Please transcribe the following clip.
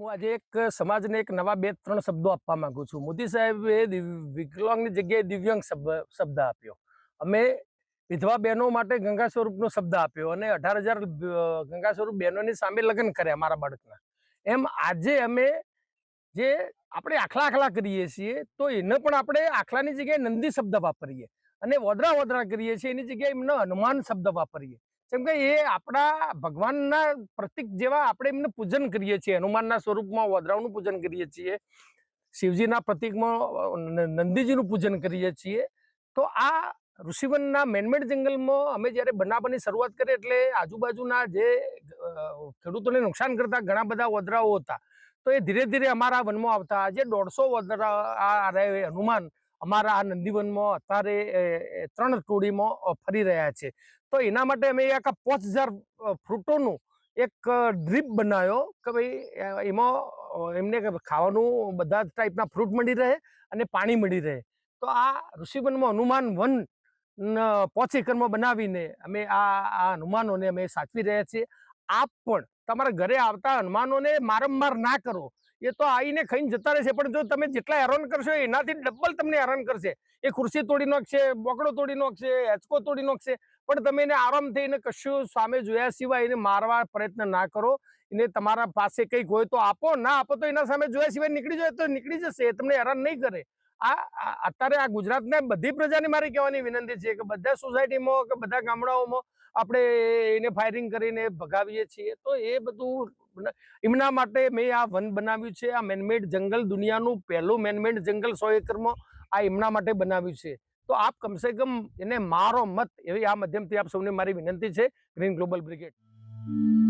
હું આજે એક સમાજને એક નવા બે ત્રણ શબ્દો આપવા માંગુ છું. મોદી સાહેબે વિકલાંગની જગ્યાએ દિવ્યાંગ શબ્દ આપ્યો. અમે વિધવા બહેનો માટે ગંગા સ્વરૂપનો શબ્દ આપ્યો અને અઢાર હજાર ગંગા સ્વરૂપ બહેનોની સામે લગ્ન કર્યા મારા બાળકના. એમ આજે અમે જે આપણે આખલા આખલા કરીએ છીએ, તો એને પણ આપણે આખલાની જગ્યાએ નંદી શબ્દ વાપરીએ અને વોદરા વોદરા કરીએ છીએ, એની જગ્યાએ એમને હનુમાન શબ્દ વાપરીએ. કેમ કે એ આપણા ભગવાનના પ્રતિક જેવા આપણે એમને પૂજન કરીએ છીએ, હનુમાનના સ્વરૂપમાં વોદરાઓનું પૂજન કરીએ છીએ, શિવજીના પ્રતિકમાં નંદીજીનું પૂજન કરીએ છીએ. તો આ ઋષિવનના મેનમેડ જંગલમાં અમે જ્યારે બનાવવાની શરૂઆત કરી એટલે આજુબાજુના જે ખેડૂતોને નુકસાન કરતા ઘણા બધા વદરાઓ હતા. તો એ ધીરે ધીરે અમારા વનમાં આવતા. આજે દોઢસો વદરા આ હનુમાન અમારા આ નંદીવનમાં અત્યારે ત્રણ ટોળીમાં ફરી રહ્યા છે. તો એના માટે અમે એક પાંચ હજાર ફ્રૂટોનું એક ડ્રીપ બનાવ્યો કે ભાઈ એમાં એમને ખાવાનું બધા જ ટાઈપના ફ્રૂટ મળી રહે અને પાણી મળી રહે. તો આ ઋષિવનમાં હનુમાન વન પાંચ એકરમાં બનાવીને અમે આ આ હનુમાનોને અમે સાચવી રહ્યા છીએ. આપ પણ તમારા ઘરે આવતા હનુમાનોને મારંવાર ના કરો. એ તો આવીને ખાઈને જતા રહેશે. પણ જો તમે જેટલા હેરાન કરશો, એનાથી ડબલ તમને હેરાન કરશે. એ ખુરશી તોડી નાખશે, બોકડો તોડી નાખશે, હેચકો તોડી નાખશે. પણ તમે એને આરામથી એને કશું સામે જોયા સિવાય એને મારવા પ્રયત્ન ના કરો. એને તમારા પાસે કંઈક હોય તો આપો, ના આપો તો એના સામે જોયા સિવાય નીકળી જાય તો નીકળી જશે, એ તમને હેરાન નહીં કરે. આ અત્યારે આ ગુજરાતને બધી પ્રજાની મારી કહેવાની વિનંતી છે કે બધા સોસાયટીમાં કે બધા ગામડાઓમાં આપણે એને ફાયરિંગ કરીને ભગાવીએ છીએ. તો એ બધું એમના માટે મેં આ વન બનાવ્યું છે. આ મેનમેડ જંગલ દુનિયાનું પહેલું મેનમેડ જંગલ સો એકરમાં આ એમના માટે બનાવ્યું છે. તો આપ કમસે કમ એને મારો મત એવી આ માધ્યમથી આપ સૌને મારી વિનંતી છે. Green global brigade